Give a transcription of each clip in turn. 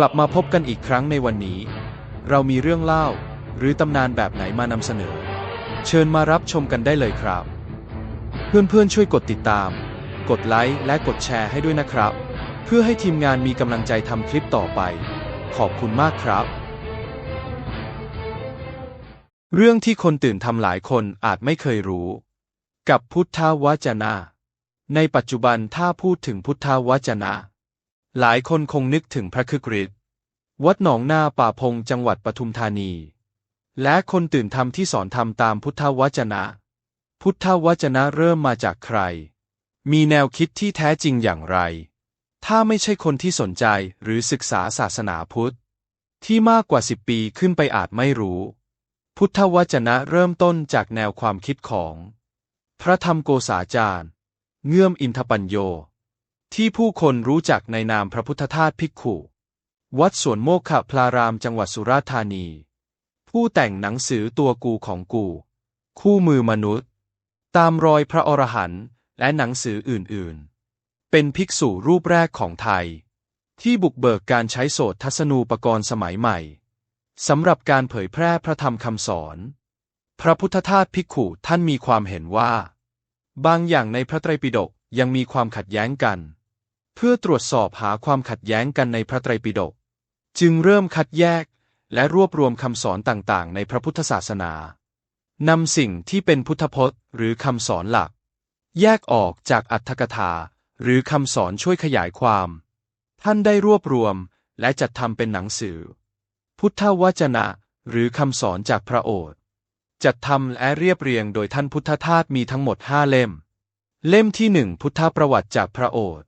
กลับมาพบกันอีกครั้งในวันนี้ เรามีเรื่องเล่า หรือตำนานแบบไหนมานำเสนอ เชิญมารับชมกันได้เลยครับ เพื่อนๆช่วยกดติดตาม กดไลค์และกดแชร์ให้ด้วยนะครับ เพื่อให้ทีมงานมีกำลังใจทำคลิปต่อไป ขอบคุณมากครับ เรื่องที่คนตื่นทำหลายคนอาจไม่เคยรู้ กับพุทธวจนะ ในปัจจุบันถ้าพูดถึงพุทธวจนะ หลายคนคงนึกถึงพระคึกฤทธิ์วัดหนองนาป่าพงจังหวัดปทุมธานี และคนตื่นทำที่สอนทำตามพุทธวจนะ พุทธวจนะเริ่มมาจากใคร มีแนวคิดที่แท้จริงอย่างไร ถ้าไม่ใช่คนที่สนใจหรือศึกษาศาสนาพุทธ ที่มากกว่าสิบปีขึ้นไปอาจไม่รู้ พุทธวจนะเริ่มต้นจากแนวความคิดของ พระธรรมโกษาจารย์ เงื่อมอินทปัญโย ที่ผู้คนรู้จักในนามพระพุทธทาสภิกขุ วัดสวนโมกขพลารามจังหวัดสุราษฎร์ธานี ผู้แต่งหนังสือตัวกูของกู คู่มือมนุษย์ ตามรอยพระอรหันต์และหนังสืออื่นๆ เป็นภิกษุรูปแรกของไทย ที่บุกเบิกการใช้โสตทัศนูปกรณ์สมัยใหม่สำหรับการเผยแพร่พระธรรมคำสอน พระพุทธทาสภิกขุท่านมีความเห็นว่า บางอย่างในพระไตรปิฎกยังมีความขัดแย้งกัน เพื่อตรวจสอบหาความขัดแย้งกันในพระไตรปิฎกจึงเริ่มคัดแยกและรวบรวมคำสอนต่างๆ ในพระพุทธศาสนานำสิ่งที่เป็นพุทธพจน์ หรือคำสอนหลัก แยกออกจากอัตถกถา หรือคำสอนช่วยขยายความ ท่านได้รวบรวมและจัดทำเป็นหนังสือ พุทธวจนะ หรือคำสอนจากพระโอษฐ์จัดทำและเรียบเรียงโดยท่านพุทธทาสมีทั้งหมดห้าเล่ม เล่มที่หนึ่งพุทธประวัติจากพระโอษฐ์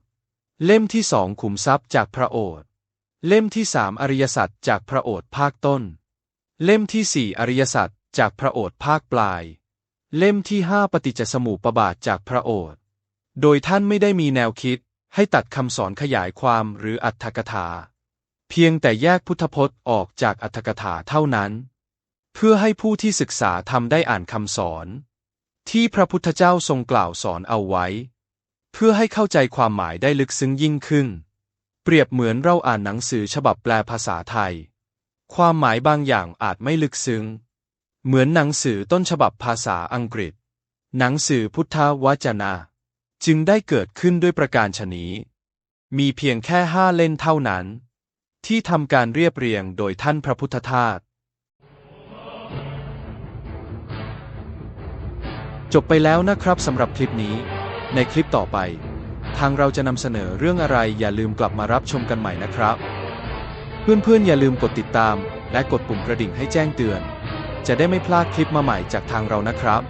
เล่มที่สองขุมทรัพย์จากพระโอษฐ์ เล่มที่สามอริยสัจจากพระโอษฐ์ภาคต้น เล่มที่สี่อริยสัจจากพระโอษฐ์ภาคปลาย เล่มที่ห้าปฏิจจสมุปบาทจากพระโอษฐ์ โดยท่านไม่ได้มีแนวคิดให้ตัดคำสอนขยายความหรืออัตถกถา เพียงแต่แยกพุทธพจน์ออกจากอัตถกถาเท่านั้น เพื่อให้ผู้ที่ศึกษาทำได้อ่านคำสอน ที่พระพุทธเจ้าทรงกล่าวสอนเอาไว้ เพื่อให้เข้าใจความหมายได้ลึกซึ้งยิ่งขึ้น เปรียบเหมือนเราอ่านหนังสือฉบับแปลภาษาไทย ความหมายบางอย่างอาจไม่ลึกซึ้ง เหมือนหนังสือต้นฉบับภาษาอังกฤษ หนังสือพุทธวจนะ จึงได้เกิดขึ้นด้วยประการชนี้ มีเพียงแค่ห้าเล่นเท่านั้น ที่ทำการเรียบเรียงโดยท่านพระพุทธทาสจบไปแล้วนะครับสำหรับคลิปนี้ ในคลิปต่อไป ทางเราจะนำเสนอเรื่องอะไรอย่าลืมกลับมารับชมกันใหม่นะครับ เพื่อนๆอย่าลืมกดติดตาม และกดปุ่มกระดิ่งให้แจ้งเตือน จะได้ไม่พลาดคลิปมาใหม่จากทางเรานะครับ